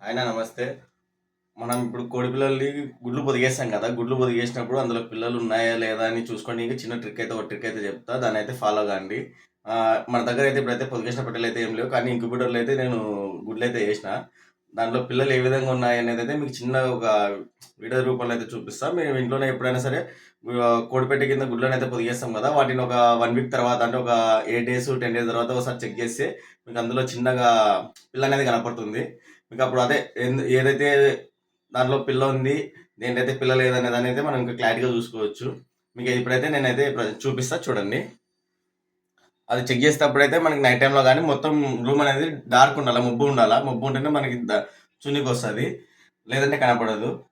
ఆయన నమస్తే. మనం ఇప్పుడు కోడి పిల్లల్ని గుడ్లు పొదిగేస్తాం కదా గుడ్లు పొదిగేసినప్పుడు అందులో పిల్లలు ఉన్నాయా లేదా అని చూసుకోండి. ఇంకా చిన్న ట్రిక్ అయితే ఒక ట్రిక్ అయితే చెప్తా. దాన్ని అయితే ఫాలో కాండి. మన దగ్గర అయితే ఇప్పుడైతే పొదిగేసిన పెట్టెలు అయితే ఏం లేవు కానీ ఇంక్యుబేటర్లు అయితే నేను గుడ్లు అయితే వేసిన. దాంట్లో పిల్లలు ఏ విధంగా ఉన్నాయి అనేది అయితే మీకు చిన్న ఒక వీడియో రూపంలో అయితే చూపిస్తా. మేము ఇంట్లోనే ఎప్పుడైనా సరే ఆ, కోడిపెట్టె కింద గుడ్లను అయితే పొదిగేస్తాం కదా వాటిని ఒక వన్ వీక్ తర్వాత అంటే ఒక ఎయిట్ డేస్ టెన్ డేస్ తర్వాత ఒకసారి చెక్ చేస్తే మీకు అందులో చిన్నగా పిల్ల అనేది కనపడుతుంది. మీకు అప్పుడు అదే ఎందు- ఏదైతే దాంట్లో పిల్ల ఉంది దేంటైతే పిల్ల లేదనే దాని అయితే మనం ఇంకా క్లారిటీగా చూసుకోవచ్చు. మీకు ఇప్పుడైతే నేనైతే చూపిస్తా చూడండి. అది చెక్ చేసేటప్పుడైతే మనకి నైట్ టైంలో కానీ మొత్తం రూమ్ అనేది డార్క్ ఉండాలి మబ్బు ఉండాలి? మబ్బు ఉంటేనే మనకి ద- చున్నీకి వస్తుంది. లేదంటే కనపడదు.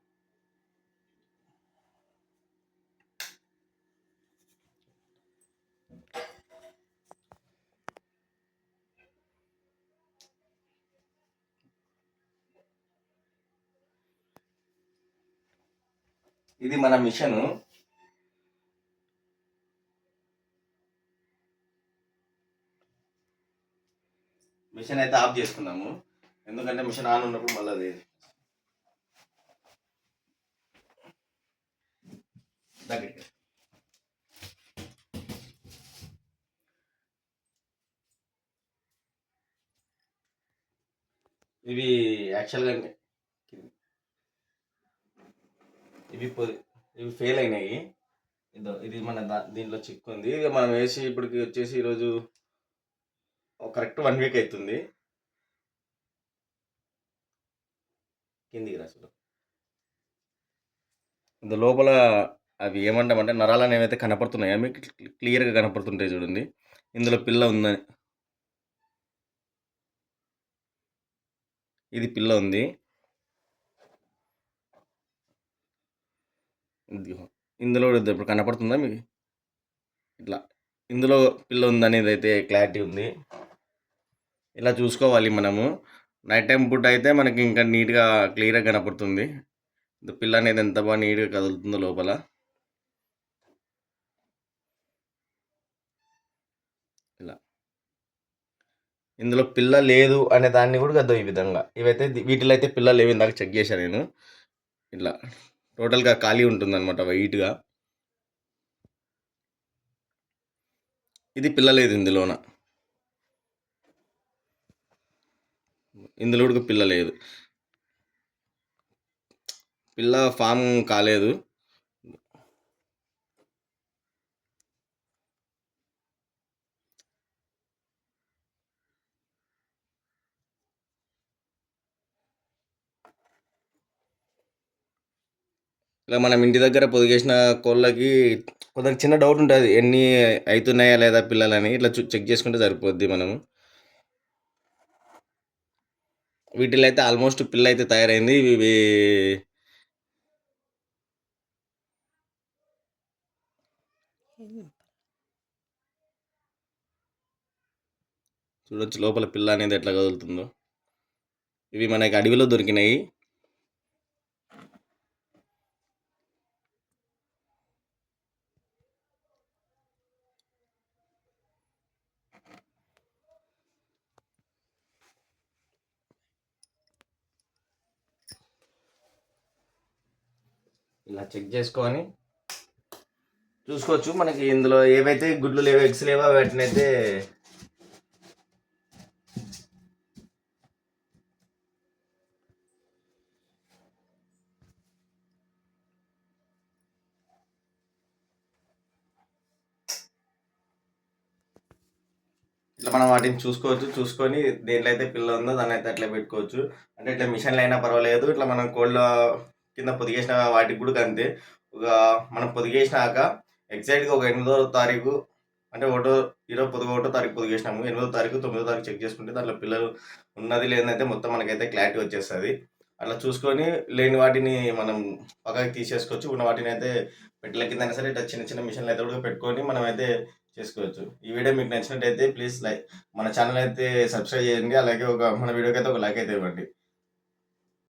ఇది మన మిషన్. మిషన్ అయితే ఆఫ్ చేసుకున్నాము. ఎందుకంటే మిషన్ ఆన్ ఉన్నప్పుడు మళ్ళీ అది. దగ్గరికి ఇవి యాక్చువల్గా ఇవి ఇవి ఫెయిల్ అయినాయి. ఇదో ఇది మన దా- దీంట్లో చిక్కుంది ఇది మనం వేసి ఇప్పటికి వచ్చేసి ఈరోజు కరెక్ట్ వన్ వీక్ అవుతుంది కిందికి రాసుడు ఇందు లోపల అవి ఏమంటామంటే నరాలు అనేవి అయితే కనపడుతున్నాయా. మీకు క్లియర్గా కనపడుతుంటాయి చూడండి. ఇందులో పిల్ల ఉందని. ఇది పిల్ల ఉంది. ఇందులో ఇప్పుడు కనపడుతుందా మీకు? ఇట్లా ఇందులో పిల్ల ఉందనేది అయితే క్లారిటీ ఉంది. ఇలా చూసుకోవాలి మనము. నైట్ టైం పూట అయితే మనకి ఇంకా నీట్గా క్లియర్గా కనపడుతుంది. పిల్ల అనేది ఎంత బాగా నీట్గా కదులుతుందో లోపల. ఇలా. ఇందులో పిల్ల లేదు అనే దాన్ని కూడా కదా ఈ విధంగా. ఇవైతే వీటిలో అయితే పిల్ల లేవు ఇందాక చెక్ చేశాను నేను. ఇట్లా టోటల్గా ఖాళీ ఉంటుంది అనమాట వైట్గా ఇది పిల్లలేదు ఇందులోన. ఇందులో పిల్ల లేదు. పిల్ల ఫామ్ కాలేదు. ఇలా మనం ఇంటి దగ్గర పొదిగేసిన కోళ్ళకి కొందరికి చిన్న డౌట్ ఉంటుంది. ఎన్ని అవుతున్నాయా లేదా పిల్లలని ఇట్లా చెక్ చేసుకుంటే సరిపోద్ది మనము. వీటిలో అయితే ఆల్మోస్ట్ పిల్ల అయితే తయారైంది ఇవి చూడొచ్చు లోపల పిల్ల అనేది ఎట్లా కదులుతుందో. ఇవి మనకి అడవిలో దొరికినాయి. ఇలా చెక్ చేసుకొని చూసుకోవచ్చు. మనకి ఇందులో ఏవైతే గుడ్లు లేవో ఎగ్స్ లేవో వాటిని అయితే ఇట్లా మనం వాటిని చూసుకోవచ్చు. చూసుకొని దేంట్లో అయితే పిల్ల ఉందో దాన్ని అయితే అట్లా పెట్టుకోవచ్చు. అంటే ఇట్లా మిషన్లు అయినా పర్వాలేదు. ఇట్లా మనం కోళ్ళ కింద పొదిగేసిన వాటికి కూడా అంతే. ఒక మనం పొదిగేసినాక ఎగ్జాక్ట్గా ఒక ఎనిమిదో తారీఖు అంటే ఒకటో ఇరవై పొదుగు ఒకటో తారీఖు పొదిగేసినాము. ఎనిమిదో తారీఖు తొమ్మిదో తారీఖు చెక్ చేసుకుంటే దాంట్లో పిల్లలు ఉన్నది లేదైతే మొత్తం మనకైతే క్లారిటీ వచ్చేస్తుంది. అట్లా చూసుకొని లేని వాటిని మనం పక్కకి తీసేసుకోవచ్చు. ఉన్న వాటిని అయితే పెట్టల కింద సరే ఇట్లా చిన్న చిన్న మిషన్లు అయితే కూడా పెట్టుకొని మనం అయితే చేసుకోవచ్చు. ఈ వీడియో మీకు నచ్చినట్టయితే ప్లీజ్ లైక్ మన ఛానల్ అయితే సబ్స్క్రైబ్ చేయండి. అలాగే ఒక మన వీడియోకి అయితే ఒక లైక్ అయితే ఇవ్వండి.